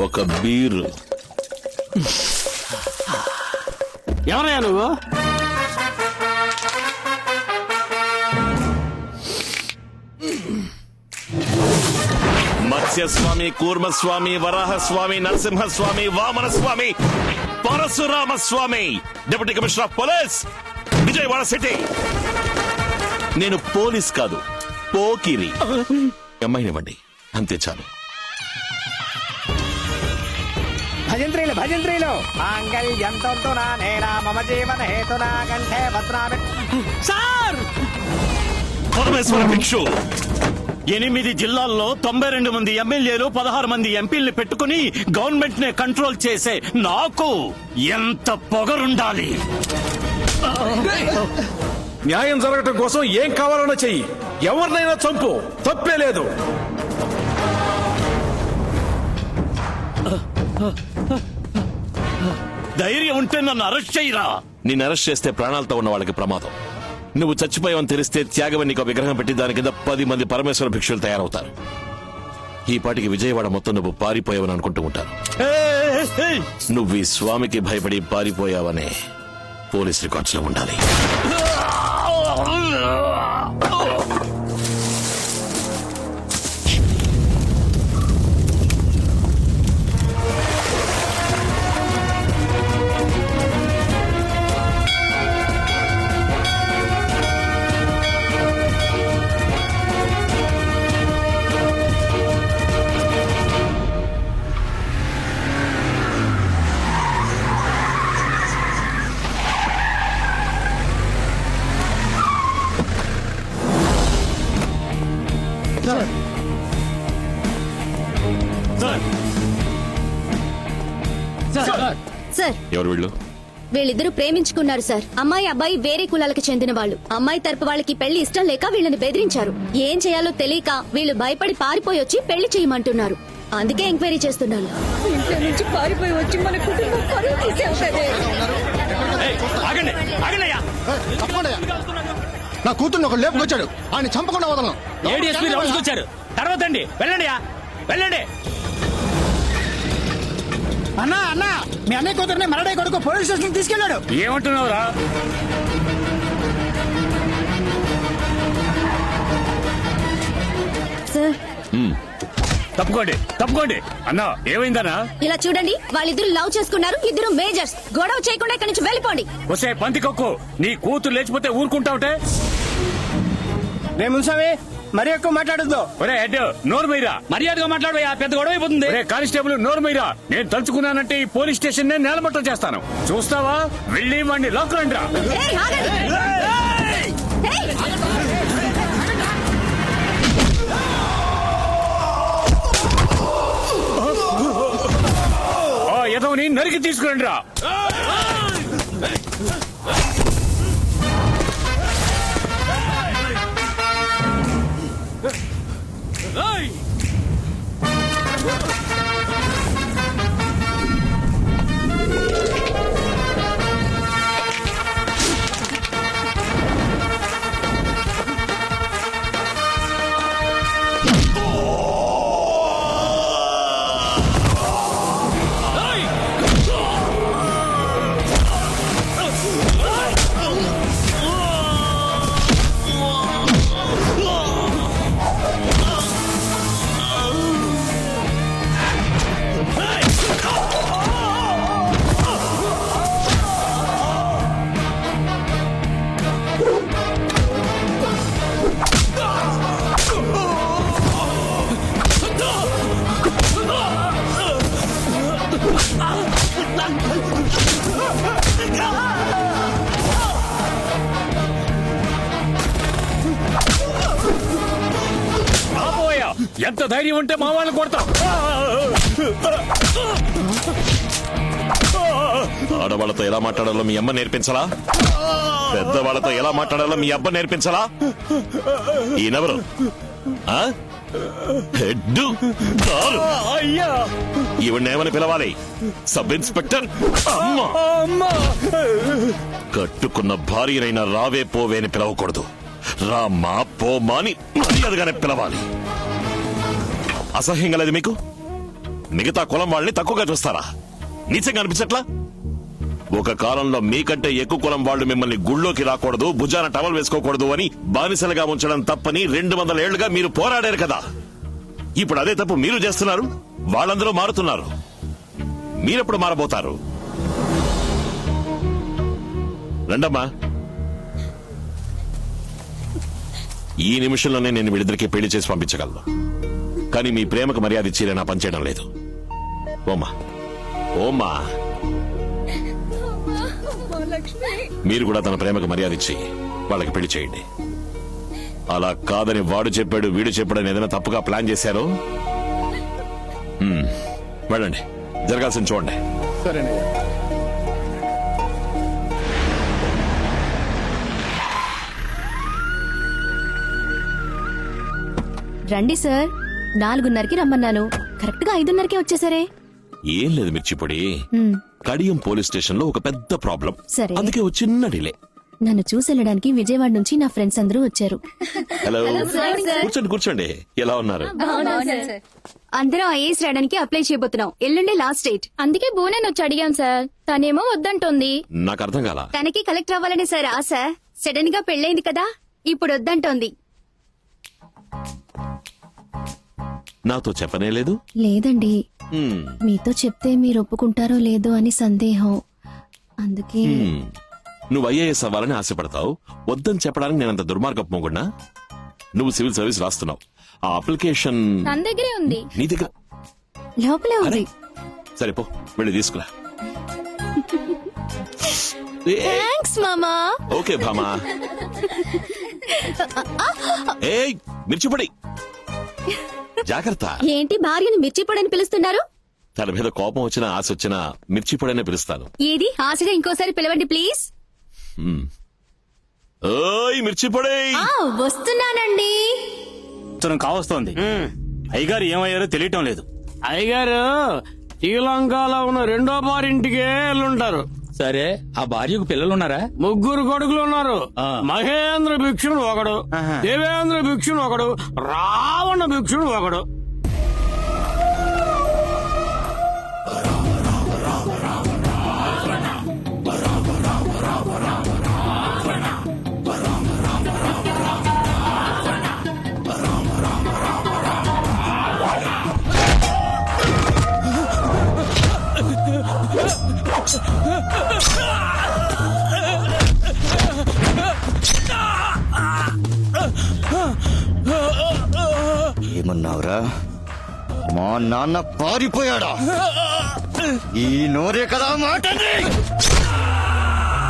ఒక బీరు. ఎవరయ్యా నువ్వు? Matsyaswami Kurmaswami Varahaswami Narasimhaswami Vamana Swami Parasurama Swami deputy commissioner of police Vijayawada city. నేను police కాదు పోకిరి. అమ్మాయినివ్వండి అంతే చాలు. భజంత్రీలు భజంత్రీలు. మాంగళ్యంతో నేనా మమ జీవన హేతునా కంఠే భద్రామి. సార్! పరమేశ్వర భిక్షు. ఎనిమిది జిల్లాల్లో తొంభై రెండు మంది ఎమ్మెల్యేలు పదహారు మంది ఎంపీల్ని పెట్టుకుని గవర్నమెంట్ నే కంట్రోల్ చేసే నాకు ఎంత పొగరుండాలి? న్యాయం జరగటం కోసం ఏం కావాలన్నా చెయ్యి. ఎవరినైనా చంపు. తప్పే లేదు. ధైర్యం ఉంటే నన్ను అరెస్ట్ చేయరా? నిన్ను అరెస్ట్ చేస్తే ప్రాణాలతో ఉన్న వాళ్ళకి ప్రమాదం. నువ్వు చచ్చిపోయావని తెలిస్తే త్యాగమని నీకు విగ్రహం పెట్టి దాని కింద పది మంది పరమేశ్వర భిక్షులు తయారవుతారు. ఈ పాటికి విజయవాడ మొత్తం నువ్వు పారిపోయావని అనుకుంటూ ఉంటారు. ఏయ్, నువ్వు ఈ స్వామికి భయపడి పారిపోయావనే పోలీస్ రికార్డ్స్లో ఉండాలి సార్. ఎవరు వీళ్ళు? వీళ్ళిద్దరూ ప్రేమించుకున్నారు సార్. అమ్మాయి అబ్బాయి వేరే కులాలకు చెందిన వాళ్ళు. అమ్మాయి తరపు వాళ్ళకి పెళ్ళి ఇష్టం లేక వీళ్ళని బెదిరించారు. ఏం చేయాలో తెలియక వీళ్ళు భయపడి పారిపోయి వచ్చి పెళ్ళి చేయమంటున్నారు. అందుకే ఎంక్వైరీ చేస్తున్నాను. ఇంట్లో నుంచి పారిపోయి వచ్చి మన కుటుంబం పరువు తీసావు కదే ఏయ్, ఆగండి ఆగండి అయ్యా. నా కూతుర్ని ఒక లేపుకొచ్చాడు. ఆయన చంపకుండా వదలను. ఏడీఎస్పీ రౌండ్స్ వచ్చారు. తర్వాత అండి వెళ్ళండి వెళ్ళండి. అన్నా అన్నా మీ అన్నయ్య కూతురుని మరడే కొడుకు పోలీస్ స్టేషన్ తీసుకెళ్ళాడు. ఏమంటున్నావురా? సార్. తప్పుకోండి తప్పుకోండి. అన్నా ఏమైందన్నా? ఇలా చూడండి వాళ్ళిద్దరు లవ్ చేసుకున్నారు ఇద్దరు మేజర్స్. గొడవ చేయకుండా ఇక్కడి నుంచి వెళ్ళిపోండి. వసే పందికొక్కు. నీ కూతురు లేచిపోతే ఊరుకుంటావుటే? రే మున్సామి మరి ఎక్కువ మాట్లాడద్దు. ఒరే హెడ్ నోరు మీరా. మర్యాదగా మాట్లాడబోయా పెద్ద గొడవ అయిపోతుంది. ఒరే కానిస్టేబుల్ నోరు మీరా. నేను తలుచుకున్నానంటే ఈ పోలీస్ స్టేషన్ నే నేలమట్టం చేస్తాను. చూస్తావా? వెళ్ళి వాడిని లాక్ రండి రా ఏయ్, ఆగండి. ఏయ్, ఆ ఎదవని నరికి తీసుకురండి రా ఎంత ధైర్యం ఉంటే మా వాళ్ళు కొడతాం. ఆడవాళ్ళతో ఎలా మాట్లాడాలో మీ అమ్మ నేర్పించలా? పెద్దవాళ్ళతో ఎలా మాట్లాడాలో మీ అబ్బ నేర్పించలా? ఈయనెవరు? కారు? అయ్యా! ఈవిడేమని పిలవాలి? Sub inspector? అమ్మ! అమ్మా! కట్టుకున్న భార్యనైనా రావే పోవే అని పిలవకూడదు. రామ్మా పోమా అని మర్యాదగానే పిలవాలి. అసహ్యం కలది మీకు? మిగతా కులం వాళ్ళని తక్కువగా చూస్తారా? నీచంగా అనిపించట్లా? ఒక కాలంలో మీకంటే ఎక్కువ కులం వాళ్ళు మిమ్మల్ని గుళ్ళోకి రాకూడదు భుజాన టవల్ వేసుకోకూడదు అని బానిసలుగా ఉంచడం తప్పని రెండు వందల ఏళ్ళుగా మీరు పోరాడారు కదా. ఇప్పుడు అదే తప్పు మీరు చేస్తున్నారు వాళ్ళందరూ మారుతున్నారు. మీరెప్పుడు మారబోతారు? రండమ్మా. ఈ నిమిషంలోనే నేను వీళ్ళిద్దరికి పెళ్ళి చేసి పంపించగలను. కానీ మీ ప్రేమకు మర్యాద ఇచ్చి నా పనిచేయడం లేదు. ఓమా ఓమా మీరు కూడా తన ప్రేమకు మర్యాద ఇచ్చి వాళ్ళకి పెళ్ళి చేయండి. అలా కాదని వాడు చెప్పాడు వీడు చెప్పాడని ఏదైనా తప్పుగా ప్లాన్ చేశారో? హ్మ్, వెళ్ళండి. జరగాల్సింది చూడండి. సరేనయ్యా. రండి సార్. నాలుగున్నరకి రమ్మన్నాను. కరెక్ట్గా ఐదున్నరకే వచ్చేసరే. ఏం లేదు మిర్చిపొడి. హ్మ్. కడియం పోలీస్ స్టేషన్లో ఒక పెద్ద ప్రాబ్లం. సరే. అందుకే ఒక చిన్న డిలే. నన్ను చూసి వెళ్ళడానికి విజయవాడ నుంచి నా ఫ్రెండ్స్ అందరూ వచ్చారు. హలో. కూర్చోండి కూర్చోండి. ఎలా ఉన్నారు? అందరం ఐఏఎస్ రాయడానికి అప్లై చేయబోతున్నాం. ఎల్లుండే లాస్ట్ డేట్. అందుకే బోనన్ వచ్చి అడిగాం సార్. తనేమో వద్దంటోంది. నాకు అర్థం కాల? తనకి కలెక్టర్ అవ్వాలని సార్ ఆశ. సడన్గా పెళ్ళైంది కదా ఇప్పుడు వద్దంటోంది. నాతో చెప్పనే లేదు? లేదండి. హ్మ్, మీతో చెప్తే మీరు ఒప్పుకుంటారో లేదో అని సందేహం. అందుకే హ్మ్. నువ్వు ఐఏఎస్ అవ్వాలని ఆశపడతావు. వద్దని చెప్పడానికి నేనంత దుర్మార్గపు మొగుడ్నా? నువ్వు సివిల్ సర్వీస్ రాస్తున్నావు. ఆ అప్లికేషన్ తన దగ్గరే ఉంది. నీ దగ్గర లోపలే ఉంది. సరే పో. వెళ్ళి తీసుకురా. ఏ, థ్యాంక్స్ మామా. ఓకే భామా. ఏయ్ మిర్చిపొడి జాగ్రత్త. ఏంటి భార్యను మిర్చిపొడని పిలుస్తున్నారు? తన మీద కోపం వచ్చినా ఆశ వచ్చినా మిర్చిపొడనే పిలుస్తాను. ఏది? ఆశగా ఇంకోసారి పిలవండి ప్లీజ్. ఓయ్ మిర్చిపొడి ఆ వస్తున్నానండి. ఉత్తరం కావస్తోంది. అయ్యగారు ఏమయ్యారో తెలియటం లేదు. అయ్యగారు శ్రీలంకలో ఉన్న రెండో బారింటికే వెళ్ళుంటారు సరే ఆ భార్యకు పిల్లలున్నారా ముగ్గురు కొడుకులు ఉన్నారు. మహేంద్ర భిక్షుడు ఒకడు. దేవేంద్ర భిక్షుడు ఒకడు రావణ భిక్షుడు ఒకడు ఏమన్నావురా? మా నాన్న పారిపోయాడా? ఈ నోరే కదా మాట